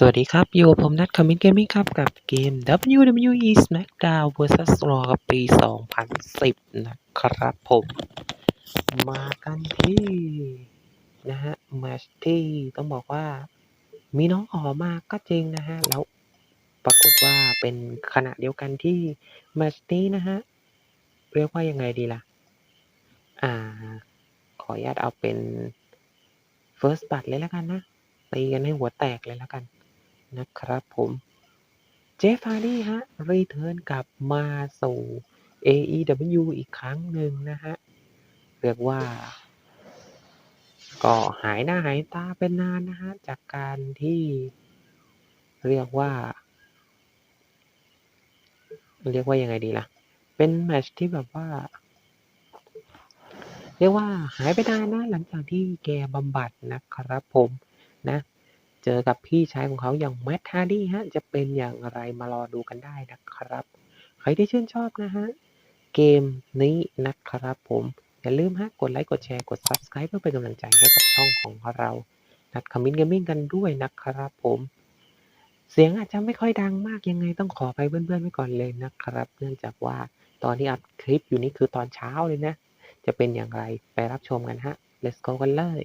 สวัสดีครับ อยู่กับผมนัทคอมมินเกมมิ่งครับกับเกม WWE SmackDown vs Raw กับปี 2010 นะครับผม มากันที่ นะฮะแมชที่ต้องบอกว่า มีน้องออกมาก็จริงนะฮะ แล้วปรากฏว่าเป็นขณะเดียวกันที่แมช์นี้นะฮะ เรียกว่ายังไงดีล่ะ อ่า ขออนุญาตเอาเป็น First b ั t เลยแล้วกันนะตีกันให้หัวแตกเลยแล้วกัน นะครับผมเจฟฟาร์ดี้ฮะ รีเทิร์นกลับมาสู่ AEW อีกครั้งหนึ่งนะฮะ เรียกว่า ก็หายหน้าหายตาเป็นนานนะฮะ จากการที่เรียกว่า เรียกว่ายังไงดีล่ะ เป็นแมตช์ที่แบบว่า เรียกว่าหายไปนานนะหลังจากที่แกบำบัดนะครับผมนะ เจอกับพี่ชายของเขาอย่างแมทฮาร์ดี้ฮะ จะเป็นอย่างไรมารอดูกันได้นะครับ ใครที่ชื่นชอบนะฮะ เกมนี้นะครับผม อย่าลืมฮะ กดไลค์ กดแชร์ กด Subscribe เพื่อเป็นกำลังใจให้กับช่องของเรานัดคอมมินเกมมิ่งกันด้วยนะครับผม เสียงอาจจะไม่ค่อยดังมากยังไงต้องขอไปเพื่อนๆไว้ก่อนเลยนะครับ เนื่องจากว่าตอนที่อัดคลิปอยู่นี่คือตอนเช้าเลยนะ จะเป็นอย่างไรไปรับชมกันฮะ let's go กันเลย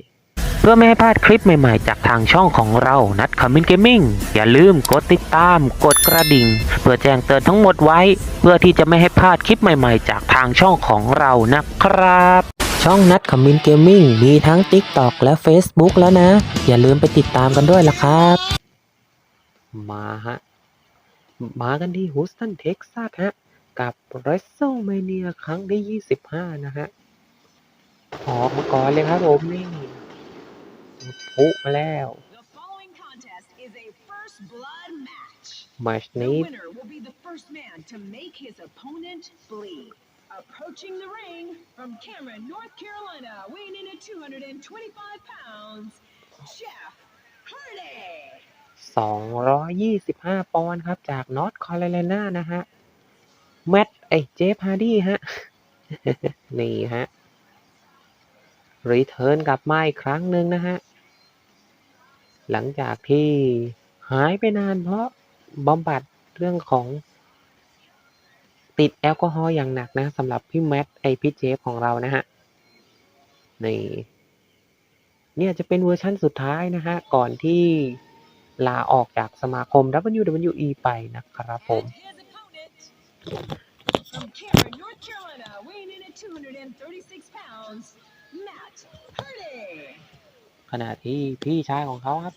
เพื่อไม่ให้พลาดคลิปใหม่ๆ จากทางช่องของเรานัดคอมมินเกมมิ่งอย่าลืมกดติดตาม กดกระดิ่ง เพื่อแจ้งเตือนทั้งหมดไว้ เพื่อที่จะไม่ให้พลาดคลิปใหม่ๆ จากทางช่องของเรานะครับ ช่องนัดคอมมินเกมมิ่งมีทั้ง TikTok และ Facebook แล้วนะ อย่าลืมไปติดตามกันด้วยละครับ มาฮะ มากันที่ฮูสตันเท็กซัสฮะ กับ WrestleMania ครั้งที่ 25 นะฮะออกมาก่อนเลยครับผมนี่ พุมาแล้ว The following contest is a first blood match. แมตช The นี้ winner will be the first man to make his opponent bleed. Approaching the ring from Cameron, North Carolina, weighing in at 225 pounds, Jeff Hardy. 225 ปอนด์ครับ จากนอร์ทคาโรไลนานะฮะ แมตไอเจฟฮาร์ดี้ฮะ นี่ฮะ รีเทิร์นกลับมาอีกครั้งหนึ่งนะฮะ หลังจากที่หายไปนานเพราะบำบัดเรื่องของ ติดแอลกอฮอล์อย่างหนักนะสำหรับพี่แมทไอพี่เจฟของเรานะฮะนี่เนี่ยจะเป็นเวอร์ชั่นสุดท้ายนะฮะ ก่อนที่ลาออกจากสมาคม WWE ไปนะครับผม236 pounds, Matt Hardy. ขณะที่พี่ชายของเขาครับ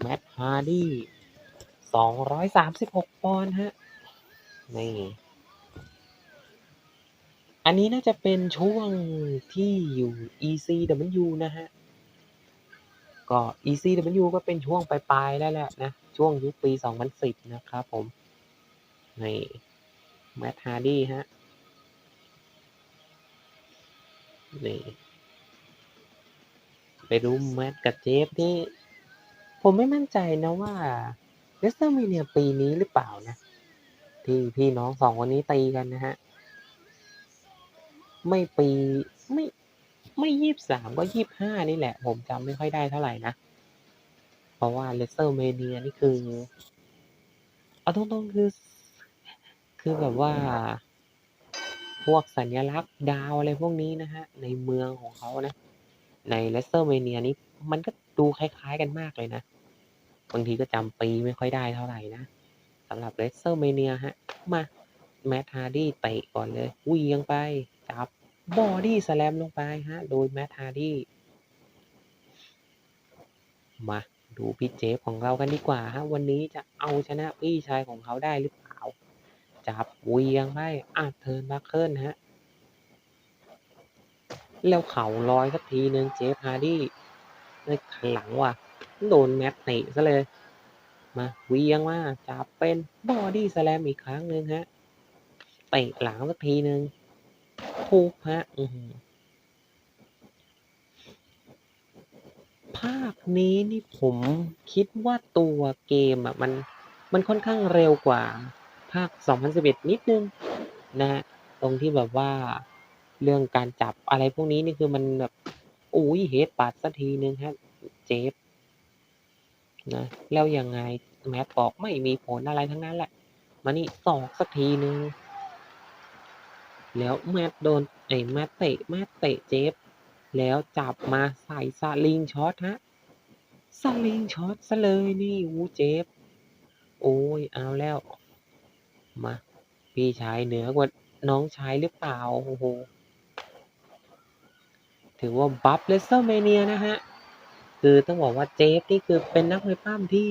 แมตต์ฮาร์ดี้236ปอนด์ฮะ นี่ อันนี้น่าจะเป็นช่วงที่อยู่ ECW นะฮะ ก็ ECW ก็เป็นช่วงปลายๆแล้วแหละนะ ช่วงยุคปี 2010 นะครับผม นี่ แมตต์ฮาร์ดี้ฮะ นี่ ไปดูแมตต์กับเจฟที่ผมไม่มั่นใจนะว่าเ e สเตอร์มีเนียปีนี้หรือเปล่านะ ที่พี่น้องสองคนนี้ตีกันนะฮะ ไม่ปีไม่ไม่ยี่สามก็ยี่บห้านี่แหละ ผมจำไม่ค่อยได้เท่าไหร่นะ เพราะว่าเลสเตอร์เมเนียนี่คือเอาตรงๆคือ คือแบบว่า พวกสัญลักษณ์ดาวอะไรพวกนี้นะฮะ ในเมืองของเขานะ ในเลสเตอร์เมเนียนี้มันก็ดูคล้ายๆกันมากเลยนะ บางทีก็จำปีไม่ค่อยได้เท่าไหร่นะสำหรับเลสเตอร์เมเนียฮะ มาแมทฮาร์ดี้เตะก่อนเลยวียงไป จับบอดี้สแลมลงไปฮะ โดยแมทฮาร์ดี้มาดูพี่เจฟของเรากันดีกว่าฮะ วันนี้จะเอาชนะพี่ชายของเขาได้หรือเปล่า จับเวียงไปอะเทิร์นบัคเคิลฮะ แล้วเข่าลอยสักทีหนึ่งเจฟฮาร์ดี้ในขันหลังว่ะ โดนแมตเตะซะเลย มาเวียงมาจับเป็นบอดี้สแลมอีกครั้งหนึ่งฮะ เตะหลังสักทีหนึ่งทุบฮะภาคนี้นี่ผมคิดว่าตัวเกมอะมันมันค่อนข้างเร็วกว่าภาค 2011 นิดนึงนะ ตรงที่แบบว่า เรื่องการจับอะไรพวกนี้นี่คือมันแบบอุ้ยเฮดปัดสักทีนึงฮะเจฟนะแล้วยังไงแมทบอกไม่มีผลอะไรทั้งนั้นแหละ มานี่สอกสักทีนึง แล้วแมทโดนไอ้แมทเตะแมทเตะเจฟแล้วจับมาใส่ซาลิงช็อตฮะซาลิงช็อตซะเลยนี่วูเจฟโอ้ยเอาแล้ว มา พี่ชายเหนือกว่าน้องชายหรือเปล่าโอ้โห ถือว่าบัฟเลสเซอร์เมเนียนะฮะ คือต้องบอกว่าเจฟนี่คือเป็นนักมวยปล้ำที่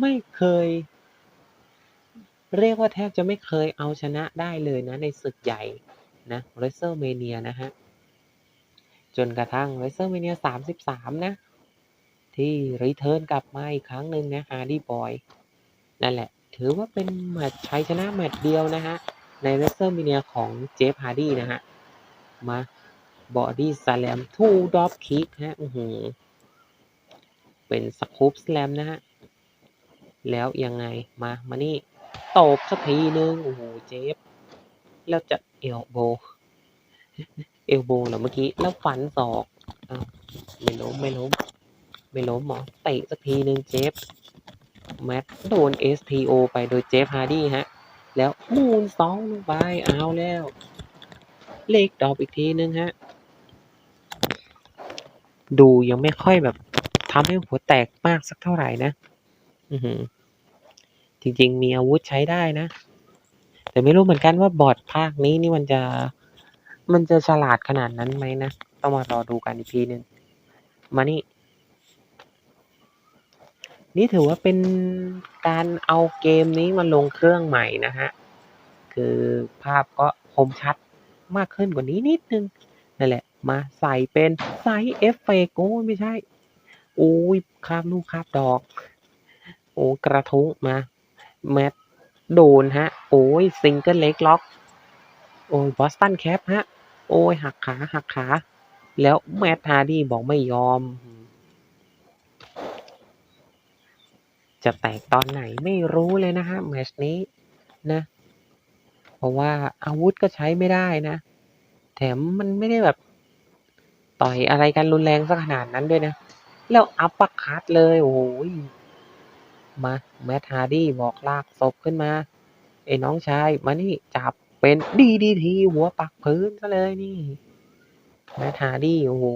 ไม่เคย เรียกว่าแทบจะไม่เคยเอาชนะได้เลยนะในศึกใหญ่นะเรสเซอร์เมเนียนะฮะ จนกระทั่งเรสเซอร์เมเนียสามสิบสามนะ ที่รีเทิร์นกลับมาอีกครั้งหนึ่งนะฮาร์ดี้บอยนั่นแหละ ถือว่าเป็นแมตช์ชัยชนะแมตช์เดียวนะฮะ ในเรสเซอร์เมเนียของเจฟฮาร์ดี้นะฮะ มา บอดี้สแลมทูดอปคิกฮะอือหือเป็นสกูปสแลมนะฮะ แล้วยังไงมา มานี่ตบสักทีนึง โอ้โห เจฟ แล้วจะเอลโบ เอลโบเหรอเมื่อกี้ แล้วฟันศอกอ้าวไม่ล้ม ไม่ล้ม ไม่ล้มหมอเตะสักทีนึงเจฟ แมตโดน STO ไปโดยเจฟฮาร์ดี้ฮะ แล้วมูนซองลงไป เอาแล้ว เลกดอปอีกทีนึงฮะ ดูยังไม่ค่อยแบบทำให้หัวแตกมากสักเท่าไหร่นะ อือหือ จริง ๆ มีอาวุธใช้ได้นะ แต่ไม่รู้เหมือนกันว่าบอดภาคนี้นี่มันจะ มันจะฉลาดขนาดนั้นไหมนะ ต้องมารอดูกันอีกทีหนึ่งมานี่ นี่ถือว่าเป็นการเอาเกมนี้มาลงเครื่องใหม่นะฮะ คือภาพก็คมชัดมากขึ้นกว่านี้นิดนึงนั่นแหละ มาใส่เป็นไซส์เอฟเฟกโอ้ไม่ใช่โอ้ยคาบลูกคาบดอก โอ้กระทุ้งมาแมทโดนฮะ โอ้ยซิงเกิลเล็กล็อก โอ้ยบอสตันแคปฮะ โอ้ยหักขาหักขา แล้วแมทฮาร์ดี้บอกไม่ยอม จะแตกตอนไหนไม่รู้เลยนะฮะแมตช์นี้นะ เพราะว่าอาวุธก็ใช้ไม่ได้นะ แถมมันไม่ได้แบบ ต่อยอะไรกันรุนแรงสักขนาดนั้นด้วยนะ แล้วอัปปอร์คัตเลยโอ้ยมาแมทฮาร์ดี้บอกลากศพขึ้นมาไอ้น้องชายมานี่จับเป็นดีดีทีหัวปักพื้นซะเลยนี่แมทฮาร์ดี้โอ้โห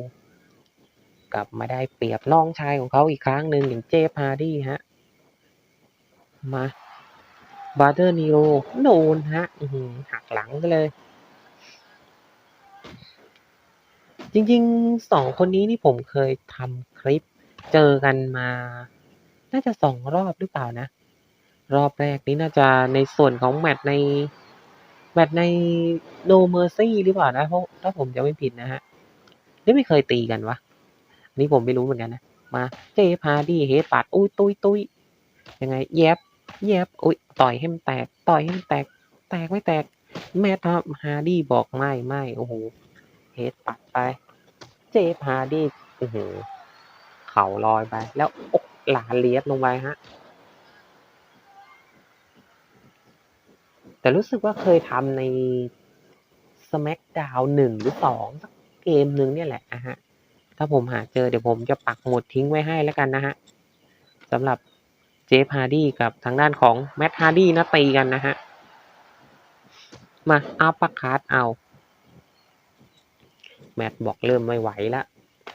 กลับมาได้เปรียบน้องชายของเขาอีกครั้งหนึ่งอย่างเจฟฮาร์ดี้ฮะ มาบาร์เดอร์นีโรโดนฮะหักหลังไปเลย จริงๆสองคนนี้นี่ผมเคยทำคลิปเจอกันมา น่าจะสองรอบหรือเปล่านะ รอบแรกนี้น่าจะในส่วนของแมตช์ในแมตช์ใน No Mercy หรือเปล่านะเพราะถ้าผมจะไม่ผิดนะฮะหรือไม่เคยตีกันวะอันนี่ผมไม่รู้เหมือนกันนะ มาเจพาดี้เฮดปัดอุ้ยตุยตุยยังไงแยบแยบอุ้ยต่อยให้มันแตก ต่อยให้มันแตก แตกไม่แตก แมทฮาร์ดี้บอกไม่ไม่โอ้โห เฮดปัดไป เจฟฮาร์ดี้โอ้โหเข่าลอยไป แล้วอกหลาเลียบลงไปฮะ แต่รู้สึกว่าเคยทำใน SmackDown หนึ่งหรือสองสักเกมหนึ่งเนี่ยแหละอะฮะ ถ้าผมหาเจอเดี๋ยวผมจะปักหมุดทิ้งไว้ให้แล้วกันนะฮะสำหรับเจฟฮาร์ดี้กับทางด้านของแมทฮาร์ดี้นะตีกันนะฮะ มาอัปปคาร์ดเอา แมทบอกเริ่มไม่ไหวละ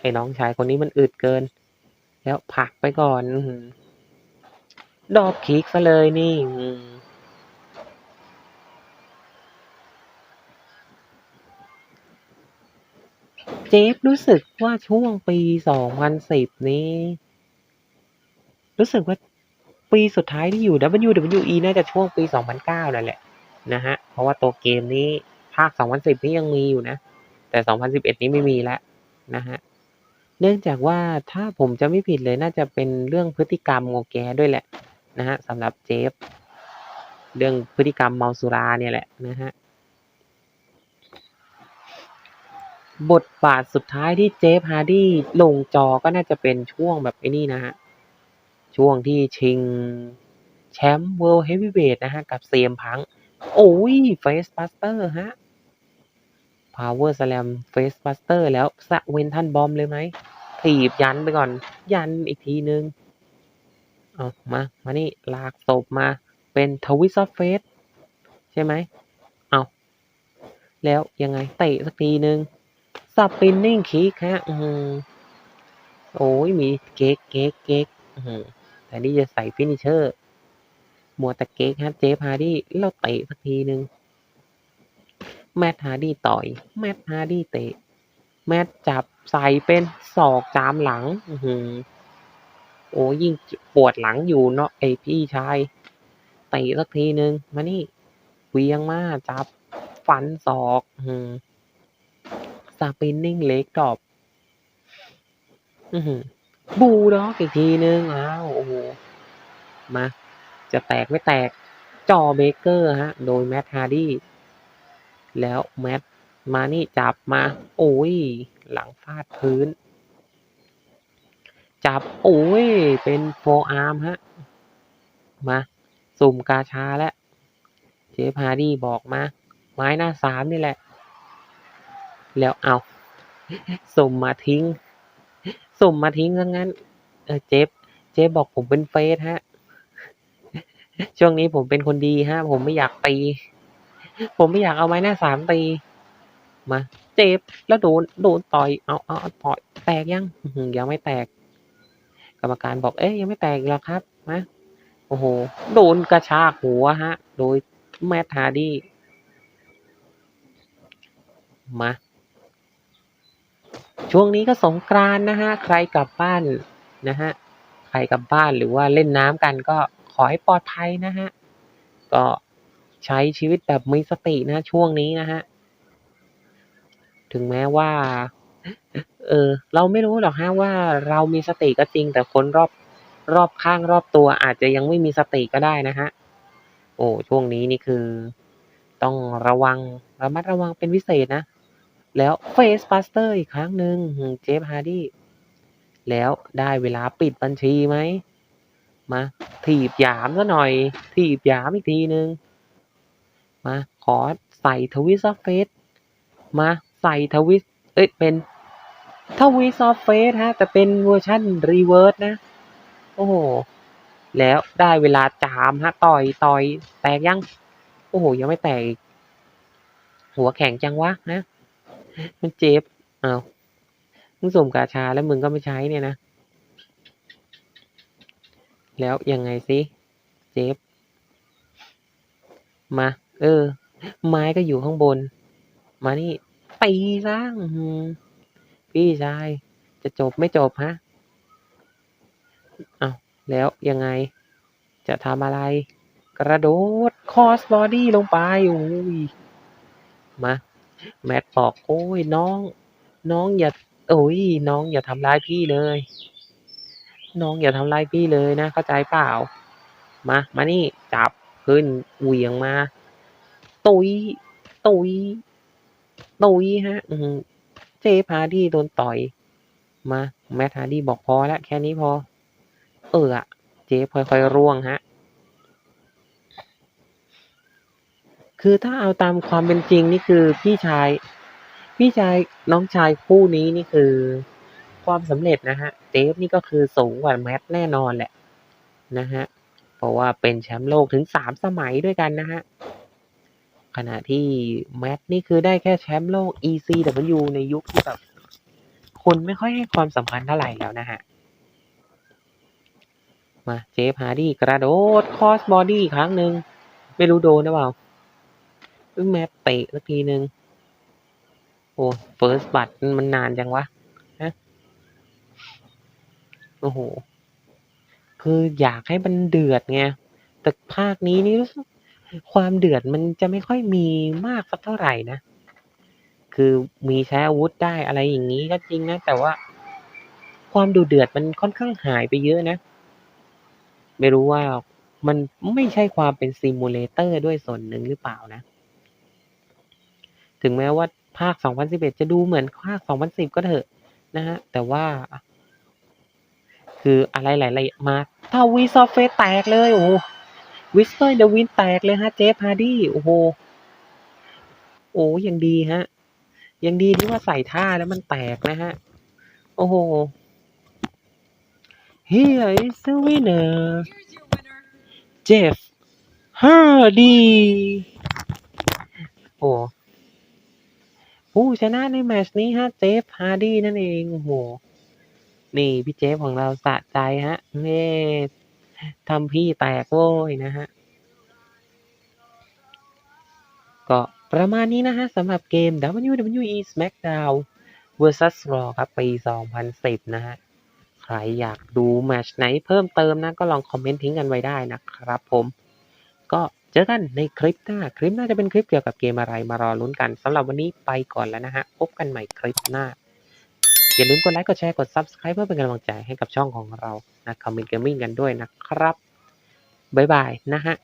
ไอ้น้องชายคนนี้มันอึดเกิน แล้วผักไปก่อนอื้อหือดอบคิกซะเลยนี่เจฟรู้สึกว่าช่วงปี 2010 นี้ รู้สึกว่าปีสุดท้ายที่อยู่ WWE น่าจะช่วงปี 2009 นั่นแหละนะฮะ เพราะว่าตัวเกมนี้ภาค 2010 นี่ยังมีอยู่นะ แต่2011นี้ไม่มีแล้วนะฮะเนื่องจากว่าถ้าผมจะไม่ผิดเลยน่าจะเป็นเรื่องพฤติกรรมของแกด้วยแหละนะฮะสำหรับเจฟ เรื่องพฤติกรรมเมาสุราเนี่ยแหละนะฮะบทบาทสุดท้ายที่เจฟฮาร์ดี้ลงจอก็น่าจะเป็นช่วงแบบไอ้นี่นะฮะ ช่วงที่ชิงแชมป์เวิลด์เฮฟวีเวทนะฮะ กับเซียมพัง โอ้ยเฟสบัสเตอร์ฮะ Power Slam Face Buster แล้วสะเวนทันบอมเลยไหมถีบยันไปก่อน ยันอีกทีนึง เอามา มานี่ ลากศพมา เป็นทวิสต์เฟสใช่ไหม เอาแล้วยังไง เตะสักทีนึงสปินนิ่งคิกฮะ อือหือโอ้ยมีเก๊กเก๊กเก๊กแต่นี่จะใส่ฟินิเชอร์มัวแต่เก๊กฮะ เจฟฮาร์ดี้เราเตะสักทีนึง แมทฮาร์ดี้ต่อย แมทฮาร์ดี้เตะ แมทจับใส่เป็นศอกจามหลังอือหือโอ้ยิ่งปวดหลังอยู่เนาะไอพี่ชายเตะสักทีนึง มานี่เวียงมาจับฟันศอกอืมสปินนิ่งเล็กดอปอือหือบูด็อกอีกทีนึงอ้าวโอ้โหมา จะแตกไม่แตกจอเบเกอร์ฮะ โดยแมทฮาร์ดี้ แล้วแมทมานี่จับมา โอ้ย หลังฟาดพื้น จับ โอ้ย เป็นโฟอาร์มฮะ มา สุ่มกาชาแล้วเจฟฮาร์ดี้บอกมา ไม้หน้าสามนี่แหละ แล้วเอาสุ่มมาทิ้งสุ่มมาทิ้งซะงั้น เออเจฟเจฟบอกผมเป็นเฟสฮะ ช่วงนี้ผมเป็นคนดีฮะ ผมไม่อยากตี ผมไม่อยากเอาไม้หน้าสามตี มา เจ็บแล้วโดนโดนต่อยเอาเอาเอาต่อยแตกยังยังไม่แตก กรรมการบอกเอ๊ยยังไม่แตกเหรอครับมาโอ้โห โดนกระชากหัวฮะ โดยแมทฮาร์ดี้มา ช่วงนี้ก็สงกรานนะฮะ ใครกลับบ้านนะฮะ ใครกลับบ้านหรือว่าเล่นน้ำกันก็ขอให้ปลอดภัยนะฮะ ก็ ใช้ชีวิตแบบมีสตินะช่วงนี้นะฮะ ถึงแม้ว่า เออ เราไม่รู้หรอกฮะว่าเรามีสติก็จริง แต่คนรอบรอบข้างรอบตัวอาจจะยังไม่มีสติก็ได้นะฮะ โอ้ช่วงนี้นี่คือ ต้องระวังระมัดระวังเป็นพิเศษนะ แล้วเฟสบัสเตอร์อีกครั้งหนึ่งเจฟฮาร์ดี้แล้วได้เวลาปิดบัญชีไหมมาถีบหยามซะหน่อย ถีบหยามอีกทีนึง มาขอใส่ทวิสอฟเฟสมาใส่ทวิสเอ้ยเป็นทวิสอฟเฟสฮะ แต่เป็นเวอร์ชันรีเวิร์สนะ โอ้โห แล้วได้เวลาจามฮะ ต่อยต่อยแตกยัง โอ้โห ยังไม่แตก หัวแข็งจังวะนะ มันเจ็บอ้ามึงสุ่มกาชาแล้วมึงก็ไม่ใช้เนี่ยนะ แล้วยังไงสิ เจฟมา เออ ไม้ก็อยู่ข้างบน มานี่ตีซะอื้อหือพี่ชาย จะจบไม่จบฮะเอาแล้วยังไง จะทำอะไร กระโดดคอสบอดี้ลงไปโอ้ยมา แมทบอก โอ้ยน้อง น้องอย่า โอ้ยน้องอย่าทำร้ายพี่เลย น้องอย่าทำร้ายพี่เลยนะ เข้าใจเปล่า มา มานี่ จับขึ้นเหวี่ยงมา ตุย ตุย ตุยฮะ อืเจฟาร์ดี้โดนต่อย มา แมทฮาร์ดี้บอกพอแล้วแค่นี้พอ เอออะเจฟค่อยๆร่วงฮะ คือถ้าเอาตามความเป็นจริงนี่คือพี่ชาย พี่ชายน้องชายคู่นี้นี่คือ ความสำเร็จนะฮะ เจฟนี่ก็คือสูงกว่าแมทแน่นอนแหละ นะฮะ เพราะว่าเป็นแชมป์โลกถึงสามสมัยด้วยกันนะฮะ ขณะที่แมทนี่คือได้แค่แชมป์โลก ECW ในยุคที่แบบคนไม่ค่อยให้ความสำคัญเท่าไหร่แล้วนะฮะ มาเจฟฮาร์ดี้กระโดดคอสบอดี้ครั้งหนึ่งไม่รู้โดนหรือเปล่าเอ้ยแมทเตะสักทีหนึ่งโอ้เฟิร์สบัตมันนานจังวะฮะโอ้โห คืออยากให้มันเดือดไงแต่ภาคนี้นี่รู้สึก ความเดือดมันจะไม่ค่อยมีมากสักเท่าไหร่นะ คือมีใช้อาวุธได้อะไรอย่างนี้ก็จริงนะ แต่ว่าความดูเดือดมันค่อนข้างหายไปเยอะนะ ไม่รู้ว่ามันไม่ใช่ความเป็นซิมูเลเตอร์ด้วยส่วนหนึ่งหรือเปล่านะ ถึงแม้ว่าภาค 2011 จะดูเหมือนภาค 2010 ก็เถอะนะฮะ แต่ว่า คืออะไรหลายๆมาถ้าวีซอฟเฟสแตกเลยโอ้ วิสเปอร์เดวินแตกเลยฮะ เจฟฮาร์ดี้โอ้โห โอ้ยังดีฮะ ยังดีที่ว่าใส่ท่าแล้วมันแตกนะฮะ โอ้โห here is the winner Jeff Hardy โอ้ผู้ชนะในแมชนี้ฮะ เจฟฮาร์ดี้นั่นเอง โอ้โห นี่ พี่เจฟของเราสะใจฮะเน่ ทำพี่แตกโว้ยนะฮะ ก็ประมาณนี้นะฮะสำหรับเกม WWE SmackDown vs Raw ครับ ปี 2010 นะฮะ ใครอยากดูแมชไหนเพิ่มเติมนะ ก็ลองคอมเมนต์ทิ้งกันไว้ได้นะครับผม ก็เจอกันในคลิปหน้า คลิปหน้าจะเป็นคลิปเกี่ยวกับเกมอะไรมารอลุ้นกันสำหรับวันนี้ไปก่อนแล้วนะฮะ พบกันใหม่คลิปหน้า อย่าลืมกดไลค์กดแชร์กด Subscribe เพื่อเป็นกำลังใจให้กับช่องของเรานะคอมเมนต์เกมมิ่งกันด้วยนะครับ บ๊ายบายนะฮะ